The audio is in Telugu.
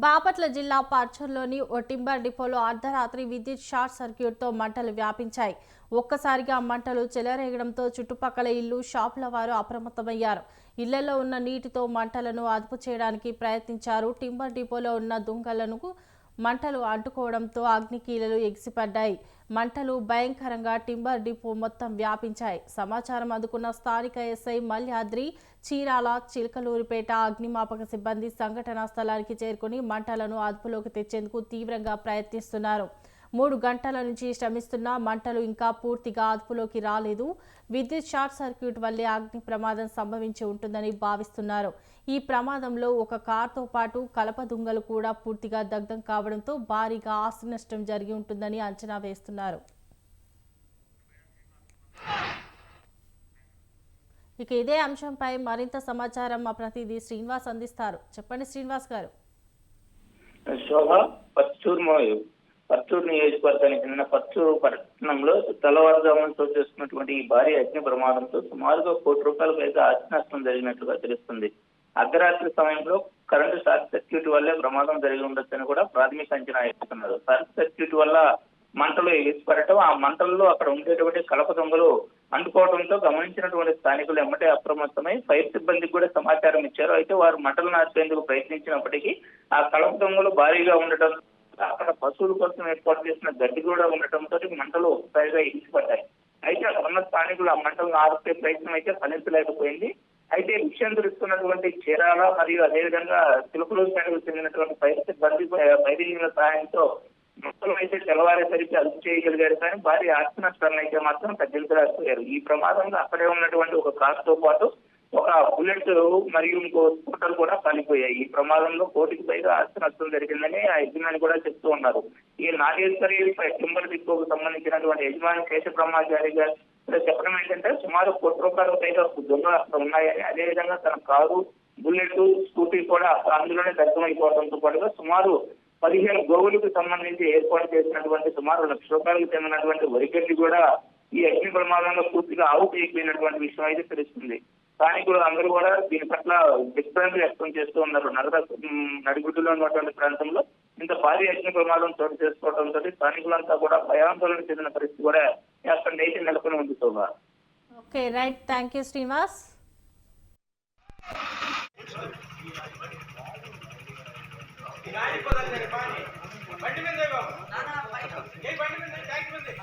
బాపట్ల జిల్లా పార్చర్లోని ఓ టింబర్ డిపోలో అర్ధరాత్రి విద్యుత్ షార్ట్ సర్క్యూట్తో మంటలు వ్యాపించాయి. ఒక్కసారిగా మంటలు చెలరేగడంతో చుట్టుపక్కల ఇల్లు షాపుల వారు అప్రమత్తమయ్యారు. ఇళ్ళలో ఉన్న నీటితో మంటలను అదుపు చేయడానికి ప్రయత్నించారు. టింబర్ డిపోలో ఉన్న దుంగలను మంటలు అంటుకోవడంతో అగ్నికీలలు ఎగిసిపడ్డాయి. మంటలు భయంకరంగా టింబర్ డిపో మొత్తం వ్యాపించాయి. సమాచారం అందుకున్న స్థానిక ఎస్ఐ మల్యాద్రి చీరాల చిలకలూరిపేట అగ్నిమాపక సిబ్బంది సంఘటనా స్థలానికి చేరుకుని మంటలను అదుపులోకి తెచ్చేందుకు తీవ్రంగా ప్రయత్నిస్తున్నారు. మూడు గంటల నుంచి శ్రమిస్తున్న మంటలు ఇంకా పూర్తిగా అదుపులోకి రాలేదు. విద్యుత్ షార్ట్ సర్క్యూట్ వల్లే అగ్ని ప్రమాదం సంభవించి ఉంటుందని భావిస్తున్నారు. ఈ ప్రమాదంలో ఒక కార్తో పాటు కలప దుంగలు కూడా పూర్తిగా దగ్ధం కావడంతో భారీగా ఆస్తి నష్టం జరిగి ఉంటుందని అంచనా వేస్తున్నారు. ఇక ఇదే అంశంపై మరింత సమాచారం మా ప్రతినిధి శ్రీనివాస్ అందిస్తారు. చెప్పండి శ్రీనివాస్ గారు. శోభ పత్తూరు నియోజకవర్గానికి చెందిన పచ్చూరు పట్టణంలో తెల్లవారుజామున చోటు చేసుకున్నటువంటి ఈ భారీ అగ్ని ప్రమాదంతో సుమారుగా కోటి రూపాయల పైగా ఆస్తి నష్టం జరిగినట్లుగా తెలుస్తుంది. అర్ధరాత్రి సమయంలో కరెంటు షార్ట్ సర్క్యూట్ వల్లే ప్రమాదం జరిగి ఉండొచ్చని కూడా ప్రాథమిక అంచనా వేస్తున్నారు. షార్ట్ సర్క్యూట్ వల్ల మంటలు ఎగిసిపడటం ఆ మంటల్లో అక్కడ ఉండేటువంటి కలప దొంగలు అంటుకోవడంతో గమనించినటువంటి స్థానికులు ఎమ్మటే అప్రమత్తమై ఫైర్ సిబ్బందికి కూడా సమాచారం ఇచ్చారు. అయితే వారు మంటలు నార్చేందుకు ప్రయత్నించినప్పటికీ ఆ కలప దొంగలు భారీగా ఉండటం అక్కడ పశువుల కోసం ఏర్పాటు చేసిన గడ్డి కూడా ఉండటంతో మంటలు ఒకసారిగా ఇచ్చిపడ్డాయి. అయితే ఉన్న స్థానికులు ఆ మంటలను ఆర్పే ప్రయత్నం అయితే ఫలించలేకపోయింది. అయితే విషయం తెలుస్తున్నటువంటి చీరాల మరియు అదేవిధంగా చిలుకలూరుపేటకు చెందినటువంటి పరిస్థితి బంది ఫైర్ సహాయంతో మొత్తం అయితే తెల్లవారేసరికి అదుపు చేయగలిగారు కానీ భారీ ఆస్తి నష్టాలను అయితే మాత్రం తగ్గించలేకపోయారు. ఈ ప్రమాదంలో అక్కడే ఉన్నటువంటి ఒక కారుతో పాటు ఒక బుల్లెట్ మరియు ఇంకో స్కూటర్ కూడా కాలిపోయాయి ఈ ప్రమాదంలో కోటికి పైగా ఆస్తి నష్టం జరిగిందని ఆ యజమాని కూడా చెప్తూ ఉన్నారు. ఈ నాగేశ్వరి టింబర్ డిపోకు సంబంధించినటువంటి యజమాని శేష బ్రహ్మాచారి గారు చెప్పడం ఏంటంటే సుమారు కోటి రూపాయల పైగా దొంగ అక్కడ ఉన్నాయని అదేవిధంగా తన కారు బుల్లెట్ స్కూటీ కూడా అందులోనే దగ్ధమైపోవడంతో పాటుగా సుమారు పదిహేను గోవులకు సంబంధించి ఏర్పాటు చేసినటువంటి సుమారు లక్ష రూపాయలకు చెందినటువంటి వరిగడ్డి కూడా ఈ అగ్ని ప్రమాదంలో పూర్తిగా ఆవుకు అయిపోయినటువంటి విషయం అయితే తెలుస్తుంది. స్థానికులు అందరూ కూడా దీని పట్ల దిగ్భ్రాంతి వ్యక్తం చేస్తూ ఉన్నారు. నగర నడిగుడ్డులో ఉన్నటువంటి ప్రాంతంలో ఇంత భారీ అగ్ని ప్రమాదం చోటు చేసుకోవడంతో స్థానికులంతా కూడా భయాందోళన చెందిన పరిస్థితి కూడా అక్కడ నేటి నెలకొని ఉంది శోభ okay right. Thank you Srinivas. బండి మీద బాబు?